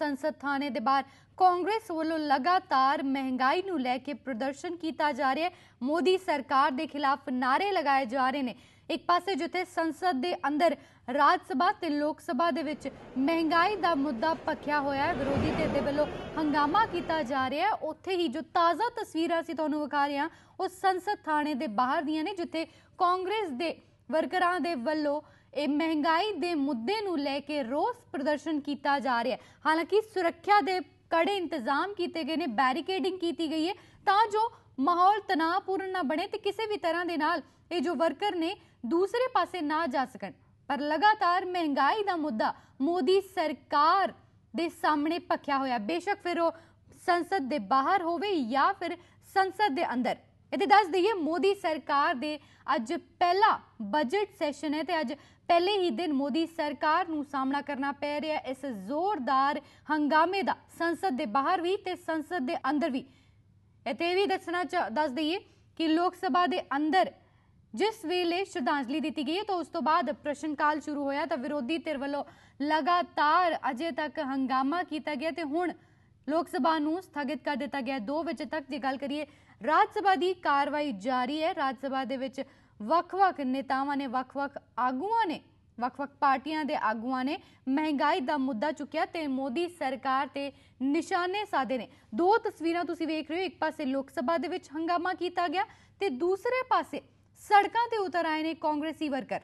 ਸੰਸਦ ਥਾਣੇ ਦੇ ਬਾਹਰ। ਕਾਂਗਰਸ ਵੱਲੋਂ ਲਗਾਤਾਰ ਮਹਿੰਗਾਈ ਨੂੰ ਲੈ ਕੇ ਪ੍ਰਦਰਸ਼ਨ ਕੀਤਾ ਜਾ ਰਿਹਾ ਹੈ। ਮੋਦੀ ਸਰਕਾਰ ਦੇ ਖਿਲਾਫ ਨਾਰੇ ਲਗਾਏ ਜਾ ਰਹੇ ਨੇ। ਇੱਕ ਪਾਸੇ ਜਿੱਥੇ ਸੰਸਦ ਦੇ ਅੰਦਰ ਰਾਜ ਸਭਾ ਤੇ ਲੋਕ ਸਭਾ ਦੇ ਵਿੱਚ ਮਹਿੰਗਾਈ ਦਾ ਮੁੱਦਾ ਪੱਖਿਆ ਹੋਇਆ ਹੈ, ਵਿਰੋਧੀ ਧਿਰ ਦੇ ਵੱਲੋਂ ਹੰਗਾਮਾ ਕੀਤਾ ਜਾ ਰਿਹਾ ਹੈ। ਉੱਥੇ ਹੀ ਜੋ ਤਾਜ਼ਾ ਤਸਵੀਰਾਂ ਅਸੀਂ ਤੁਹਾਨੂੰ ਵਿਖਾ ਰਹੇ ਹਾਂ, ਉਹ ਸੰਸਦ ਥਾਣੇ ਦੇ ਬਾਹਰ ਦੀਆਂ ਨੇ, ਜਿੱਥੇ ਕਾਂਗਰਸ ਦੇ ਵਰਕਰਾਂ ਦੇ ਵੱਲੋਂ ਇਹ ਮਹਿੰਗਾਈ ਦੇ ਮੁੱਦੇ ਨੂੰ ਲੈ ਕੇ ਰੋਸ ਪ੍ਰਦਰਸ਼ਨ ਕੀਤਾ ਜਾ ਰਿਹਾ ਹੈ। ਹਾਲਾਂਕਿ ਸੁਰੱਖਿਆ ਦੇ ਕੜੇ ਇੰਤਜ਼ਾਮ ਕੀਤੇ ਗਏ ਨੇ, ਬੈਰੀਕੇਡਿੰਗ ਕੀਤੀ ਗਈ ਹੈ ਤਾਂ ਜੋ ਮਾਹੌਲ ਤਣਾਅਪੂਰਨ ਨਾ ਬਣੇ ਤੇ ਕਿਸੇ ਵੀ ਤਰ੍ਹਾਂ ਦੇ ਨਾਲ ਇਹ ਜੋ ਵਰਕਰ ਨੇ ਦੂਸਰੇ ਪਾਸੇ ਨਾ ਜਾ ਸਕਣ। ਪਰ ਲਗਾਤਾਰ ਮਹਿੰਗਾਈ ਦਾ ਮੁੱਦਾ ਮੋਦੀ ਸਰਕਾਰ ਦੇ ਸਾਹਮਣੇ ਪੱਖਿਆ ਹੋਇਆ ਬੇਸ਼ੱਕ ਫਿਰ ਉਹ ਸੰਸਦ ਦੇ ਬਾਹਰ ਹੋਵੇ ਜਾਂ ਫਿਰ ਸੰਸਦ ਦੇ ਅੰਦਰ। ਇਹਦੇ ਦੱਸ ਦਈਏ, ਮੋਦੀ ਸਰਕਾਰ ਦੇ ਅੱਜ ਪਹਿਲਾ ਬਜਟ ਸੈਸ਼ਨ ਹੈ ਤੇ ਅੱਜ ਪਹਿਲੇ ਹੀ ਦਿਨ ਮੋਦੀ ਸਰਕਾਰ ਨੂੰ ਸਾਹਮਣਾ ਕਰਨਾ ਪੈ ਰਿਹਾ ਇਸ ਜ਼ੋਰਦਾਰ ਹੰਗਾਮੇ ਦਾ, ਸੰਸਦ ਦੇ ਬਾਹਰ ਵੀ ਤੇ ਸੰਸਦ ਦੇ ਅੰਦਰ ਵੀ। ਇੱਥੇ ਇਹ ਵੀ ਦੱਸਣਾ ਚਾ- ਦੱਸ ਦਈਏ ਕਿ ਲੋਕ ਸਭਾ ਦੇ ਅੰਦਰ ਜਿਸ ਵੇਲੇ ਸ਼ਰਧਾਂਜਲੀ ਦਿੱਤੀ ਗਈ ਹੈ ਤਾਂ ਉਸ ਤੋਂ ਬਾਅਦ ਪ੍ਰਸ਼ਨ ਕਾਲ ਸ਼ੁਰੂ ਹੋਇਆ ਤਾਂ ਵਿਰੋਧੀ ਧਿਰ ਵੱਲੋਂ ਲਗਾਤਾਰ ਅਜੇ ਤੱਕ ਹੰਗਾਮਾ ਕੀਤਾ ਗਿਆ ਤੇ ਹੁਣ ਲੋਕ ਸਭਾ ਨੂੰ ਸਥਗਿਤ ਕਰ ਦਿੱਤਾ ਗਿਆ। 2 ਵਜੇ ਤੱਕ ਜੇ ਗੱਲ ਕਰੀਏ, ਰਾਜ ਸਭਾ ਦੀ ਕਾਰਵਾਈ ਜਾਰੀ ਹੈ। ਰਾਜ ਸਭਾ ਦੇ ਵਿੱਚ ਵੱਖ-ਵੱਖ ਨੇਤਾਵਾਂ ਨੇ, ਵੱਖ-ਵੱਖ ਆਗੂਆਂ ਨੇ, ਵੱਖ-ਵੱਖ ਪਾਰਟੀਆਂ ਦੇ ਆਗੂਆਂ ਨੇ ਮਹਿੰਗਾਈ ਦਾ ਮੁੱਦਾ ਚੁੱਕਿਆ ਤੇ ਮੋਦੀ ਸਰਕਾਰ ਤੇ ਨਿਸ਼ਾਨੇ ਸਾਧੇ ਨੇ। ਦੋ ਤਸਵੀਰਾਂ ਤੁਸੀਂ ਵੇਖ ਰਹੇ ਹੋ। ਇੱਕ ਪਾਸੇ ਲੋਕ ਸਭਾ ਦੇ ਵਿੱਚ ਹੰਗਾਮਾ ਕੀਤਾ ਗਿਆ ਤੇ ਦੂਸਰੇ ਪਾਸੇ ਸੜਕਾਂ ਤੇ ਉਤਰ ਆਏ ਨੇ ਕਾਂਗਰਸੀ ਵਰਕਰ।